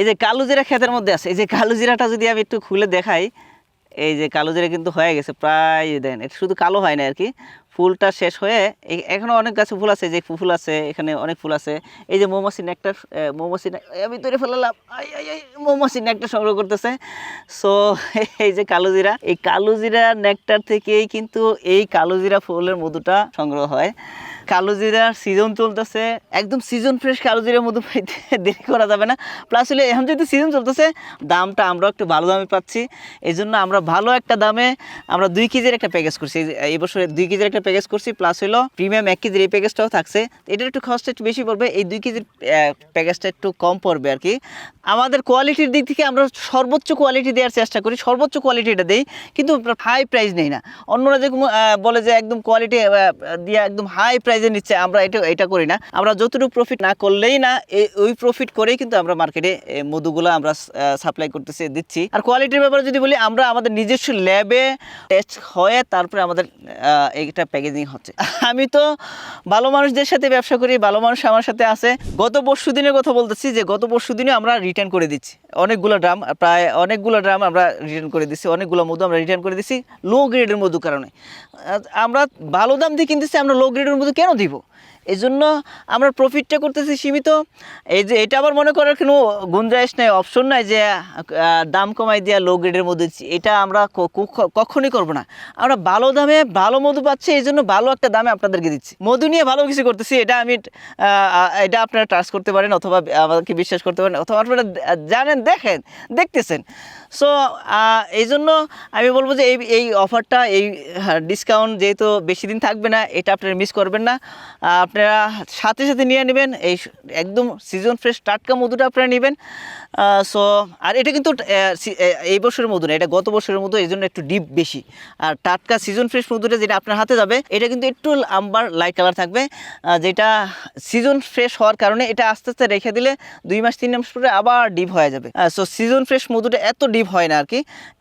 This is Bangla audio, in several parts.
এই যে কালো জিরা ক্ষেতের মধ্যে আছে, এই যে কালো জিরাটা যদি আমি একটু খুলে দেখাই, এই যে কালো জিরা কিন্তু হয়ে গেছে প্রায়, দেন এটা শুধু কালো হয় না আর কি ফুলটা শেষ হয়ে এ- এখনও অনেক গাছে ফুল আছে যে ফুল আছে, এখানে অনেক ফুল আছে, এই যে মৌমাছি নেকটার মৌমাছি আমি তৈরি ফেলালাম মৌমাছি নেকটা সংগ্রহ করতেছে। সো, এই যে কালো জিরা, এই কালো জিরা নেকটার থেকেই কিন্তু এই কালো জিরা ফুলের মধুটা সংগ্রহ হয়। কালো জিরার সিজন চলতেছে, একদম সিজন ফ্রেশ কালো জিরার মধু পাইতে দেরি করা যাবে না। প্লাস হলে, এখন যেহেতু সিজন চলতেছে, দামটা আমরা একটু ভালো দামে পাচ্ছি। এই জন্য আমরা ভালো একটা দামে আমরা দুই কেজির একটা প্যাকেজ করছি। এই বছরে দুই কেজির একটা প্যাকেজ করছি প্লাস হলো প্রিমিয়াম এক কেজির এই প্যাকেজটাও থাকছে। এটার একটু খরচটা একটু বেশি পড়বে, এই দুই কেজির প্যাকেজটা একটু কম পড়বে আর কি। আমাদের কোয়ালিটির দিক থেকে আমরা সর্বোচ্চ কোয়ালিটি দেওয়ার চেষ্টা করি, সর্বোচ্চ কোয়ালিটিটা দেই, কিন্তু হাই প্রাইস নেই না। অন্যরা যে বলে যে একদম কোয়ালিটি দিয়ে একদম হাই প্রাইসে নিচ্ছে আমরা এটা এটা করি না। আমরা যতটুকু প্রফিট না করলেই না ওই প্রফিট করেই কিন্তু আমরা মার্কেটে মধুগুলো আমরা সাপ্লাই করতেছি, দিচ্ছি। আর কোয়ালিটির ব্যাপারে যদি বলি, আমরা আমাদের নিজস্ব ল্যাবে টেস্ট হয়ে তারপরে আমাদের এইটা প্যাকেজিং হচ্ছে। আমি তো ভালো মানুষদের সাথে ব্যবসা করি, ভালো মানুষ আমার সাথে আছে। গত পরশু দিনের কথা বলতেছি যে গত পরশু দিনে আমরা রিটার্ন করে দিচ্ছি। অনেকগুলো ড্রাম, প্রায় অনেকগুলো ড্রাম আমরা রিটার্ন করে দিছি, অনেকগুলো মধু আমরা রিটার্ন করে দিছি লো গ্রেডের মধু কারণে। আমরা ভালো দাম দিয়ে কিনতেছি, আমরা লো গ্রেডের মধু কেন দিব? এই জন্য আমরা প্রফিটটা করতেছি সীমিত। এই যে এটা আবার মনে করার কোনো গুঞ্জাইশ নাই অপশন নাই যে দাম কমাই দেওয়া লো গ্রেডের মধু দিচ্ছি। এটা আমরা কখনোই করব না। আমরা ভালো দামে ভালো মধু পাচ্ছি এই জন্য ভালো একটা দামে আপনাদেরকে দিচ্ছি। মধু নিয়ে ভালো কিছু করতেছি এটা আমি এটা আপনারা ট্রাস্ট করতে পারেন অথবা আমাদেরকে বিশ্বাস করতে পারেন অথবা আপনারা জানেন দেখেন দেখতেছেন। সো এই জন্য আমি বলব যে এই এই অফারটা এই ডিসকাউন্ট যেহেতু বেশি দিন থাকবে না এটা আপনারা মিস করবেন না। আহ, আপনারা সাথে সাথে নিয়ে নেবেন। এই একদম সিজন ফ্রেশ টাটকা মধুটা আপনারা নেবেন। সো আর এটা কিন্তু এই বছরের মধু না, এটা গত বছরের মধু এই জন্য একটু ডিপ বেশি। আর টাটকা সিজন ফ্রেশ মধুটা যেটা আপনার হাতে যাবে, এটা কিন্তু একটু আম্বার লাইট কালার থাকবে যেটা সিজন ফ্রেশ হওয়ার কারণে এটা আস্তে আস্তে রেখে দিলে দুই মাস, তিন মাস পরে আবার ডিপ হয়ে যাবে। সো সিজন ফ্রেশ মধুটা এত ডিপ হয় না আর কি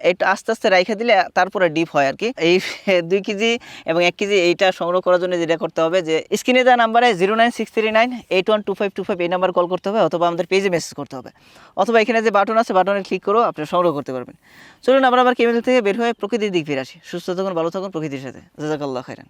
এটা আস্তে আস্তে রেখে দিলে তারপরে ডিপ হয় আর কি এই দুই কেজি এবং এক কেজি এইটা সংগ্রহ করার জন্য যেটা করতে হবে যে স্কিনে দেওয়া নাম্বারে zero nine six three nine eight one two five two five এই নাম্বার কল করতে হবে অথবা আমাদের পেজে মেসেজ করতে হবে। অথবা এখানে যে বাটন আছে বাটনে ক্লিক করো আপনি সংগ্রহ করতে পারবেন। চলুন আমরা আবার কেমিক্যাল থেকে বের হয়ে প্রকৃতির দিক ফিরে আসি। সুস্থ থাকুন, ভালো থাকুন প্রকৃতির সাথে। জাজাকাল্লাহ খাইরান